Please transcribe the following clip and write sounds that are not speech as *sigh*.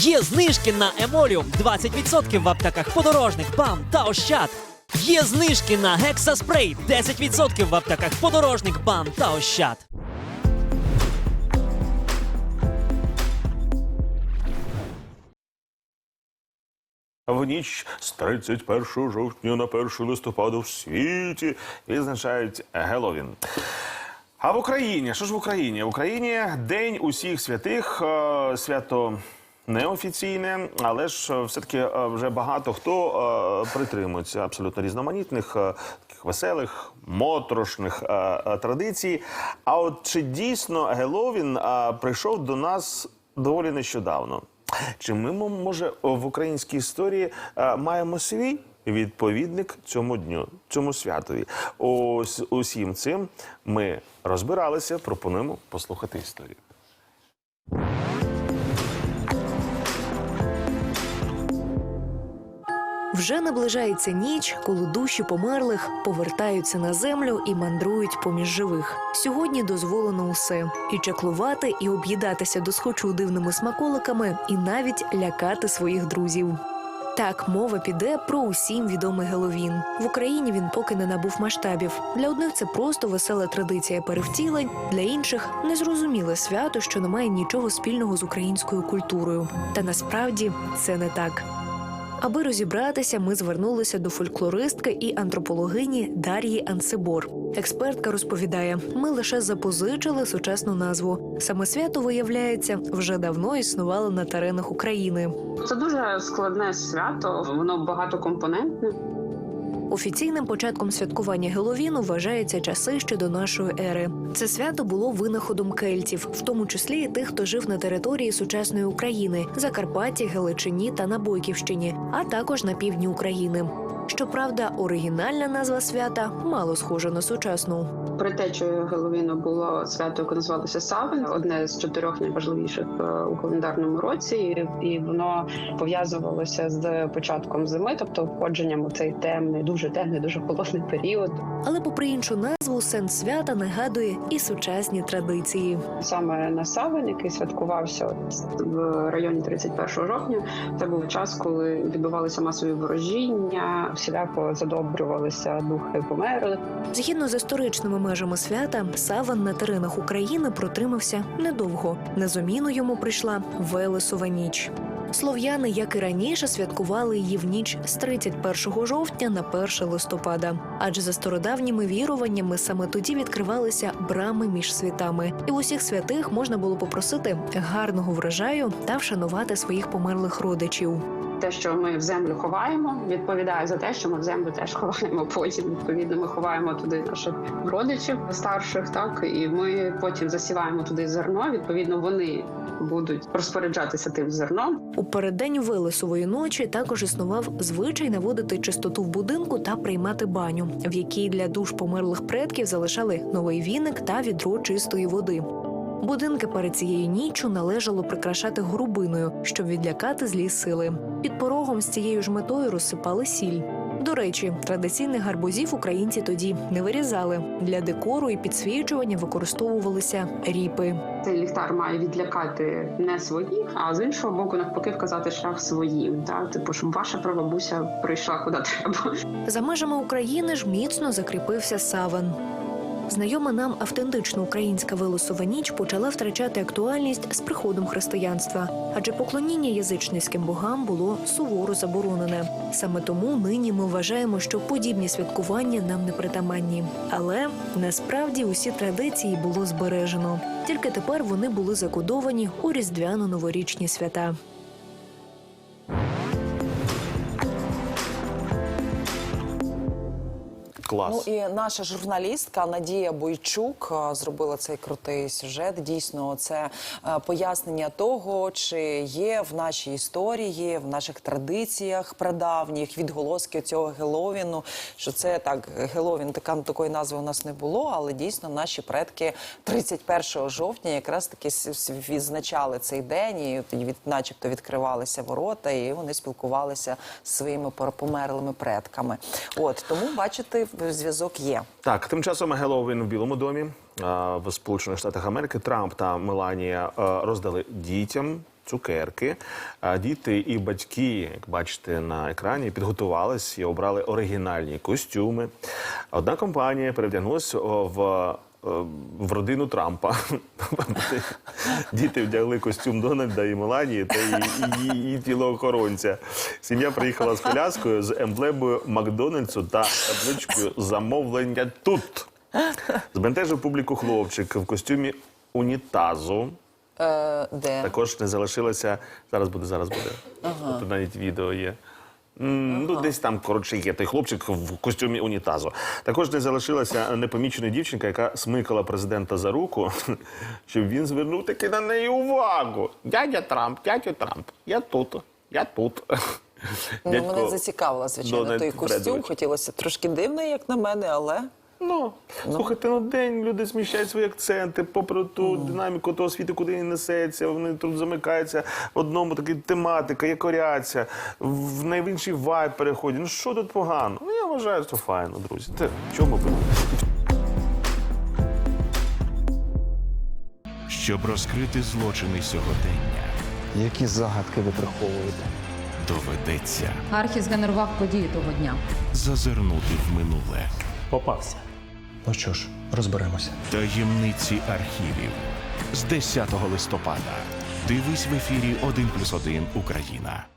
Є знижки на Емоліум 20% в аптеках подорожник, БАМ та Ощад. Є знижки на Гексаспрей 10% в аптеках подорожник, БАМ та Ощад. В ніч з 31 жовтня на 1 листопада в світі відзначають Геловін. А в Україні, що ж в Україні? В Україні День усіх святих, е, свято неофіційне, але ж е, все-таки е, вже багато хто е, притримується абсолютно різноманітних, таких веселих, моторошних традицій. А от чи дійсно Геловін прийшов до нас доволі нещодавно? Чи ми, може, в українській історії маємо свій відповідник цьому дню, цьому святові? Ось усім цим ми розбиралися. Пропонуємо послухати історію. Вже наближається ніч, коли душі померлих повертаються на землю і мандрують поміж живих. Сьогодні дозволено усе: і чаклувати, і об'їдатися до схочу дивними смаколиками, і навіть лякати своїх друзів. Так, мова піде про усім відомий Геловін. В Україні він поки не набув масштабів. Для одних це просто весела традиція перевтілень, для інших незрозуміле свято, що не має нічого спільного з українською культурою. Та насправді це не так. Аби розібратися, ми звернулися до фольклористки і антропологині Дар'ї Ансибор. Експертка розповідає: ми лише запозичили сучасну назву. Саме свято виявляється вже давно існувало на теренах України. Це дуже складне свято, воно багатокомпонентне. Офіційним початком святкування Геловіну вважаються часи ще до нашої ери. Це свято було винаходом кельтів, в тому числі і тих, хто жив на території сучасної України, Закарпатті, Галичині та на Бойківщині, а також на півдні України. Щоправда, оригінальна назва свята мало схожа на сучасну. Притечею Геловіну було свято, яке називалося Савен, одне з чотирьох найважливіших е, у календарному році, і воно пов'язувалося з початком зими, тобто входженням у цей темний, дуже темний, дуже холодний період. Але, попри іншу назву, сенс свята нагадує і сучасні традиції. Саме на Савен, який святкувався в районі 31 жовтня, це був час, коли відбувалися масові ворожіння, всіляко задобрювалися духи померлих. Згідно з історичними межами свята, саван на теренах України протримався недовго. На заміну йому прийшла Велесова ніч. Слов'яни, як і раніше, святкували її в ніч з 31 жовтня на 1 листопада. Адже за стародавніми віруваннями саме тоді відкривалися брами між світами, і в усіх святих можна було попросити гарного врожаю та вшанувати своїх померлих родичів. Те, що ми в землю ховаємо, відповідає за те, що ми в землю теж ховаємо. *laughs* Потім відповідно ми ховаємо туди наших родичів старших, так і ми потім засіваємо туди зерно. Відповідно, вони будуть розпоряджатися тим зерном. У переддень Велесової ночі також існував звичай наводити чистоту в будинку та приймати баню, в якій для душ померлих предків залишали новий віник та відро чистої води. Будинки перед цією ніччю належало прикрашати грубиною, щоб відлякати злі сили. Під порогом з цією ж метою розсипали сіль. До речі, традиційних гарбузів українці тоді не вирізали. Для декору і підсвічування використовувалися ріпи. Цей ліхтар має відлякати не своїх, а з іншого боку, навпаки, вказати шлях своїм. Так, типу, щоб ваша прабабуся прийшла куди треба. За межами України ж міцно закріпився саван. Знайома нам автентична українська Велесова ніч почала втрачати актуальність з приходом християнства, адже поклоніння язичницьким богам було суворо заборонене. Саме тому нині ми вважаємо, що подібні святкування нам не притаманні. Але насправді усі традиції було збережено. Тільки тепер вони були закодовані у різдвяно-новорічні свята. Клас. Ну і наша журналістка Надія Бойчук е, зробила цей крутий сюжет. Дійсно, це е, пояснення того, чи є в нашій історії, в наших традиціях прадавніх відголоски цього Геловіну. Що це так, Геловін, така такої назви у нас не було, але дійсно наші предки 31 жовтня якраз таки відзначали цей день, і від, начебто відкривалися ворота, і вони спілкувалися з своїми померлими предками. От тому бачите, зв'язок є. Так, тим часом Геловін в Білому домі в Сполучених Штатах Америки Трамп та Меланія роздали дітям цукерки. Діти і батьки, як бачите на екрані, підготувались і обрали оригінальні костюми. Одна компанія перевдягнулася в. Е, В родину Трампа *laughs* діти вдягли костюм Дональда і Меланії та її, тілоохоронця. Сім'я приїхала з коляскою з емблемою Макдональдсу та табличкою замовлення тут. Збентежив публіку хлопчик в костюмі унітазу. Е, де? Також не залишилося. Зараз буде, зараз буде. Тут навіть відео є. Ну, десь там, коротше, є той хлопчик в костюмі унітазу. Також не залишилася непомічена дівчинка, яка смикала президента за руку, *laughs* щоб він звернув таки на неї увагу. Дядя Трамп, дядя Трамп, я тут, я тут. Ну, Дядько мене зацікавила, звичайно, той костюм. Фредович. Хотілося трошки дивний, як на мене, але Ну, слухайте, ну день люди зміщають свої акценти, попри ту динаміку того світу, куди він несеться, вони тут замикаються в одному такий тематика, якоряться, в найвінший вайб переходять. Ну що тут погано? Ну я вважаю, що файно, друзі. Те, чому ви? щоб розкрити злочини сьогодення, Які загадки ви приховуєте? доведеться Архі згенерував події того дня. зазирнути в минуле Попався. Ну що ж, розберемося. таємниці архівів з 10 листопада. Дивись в ефірі 1+,1 Україна.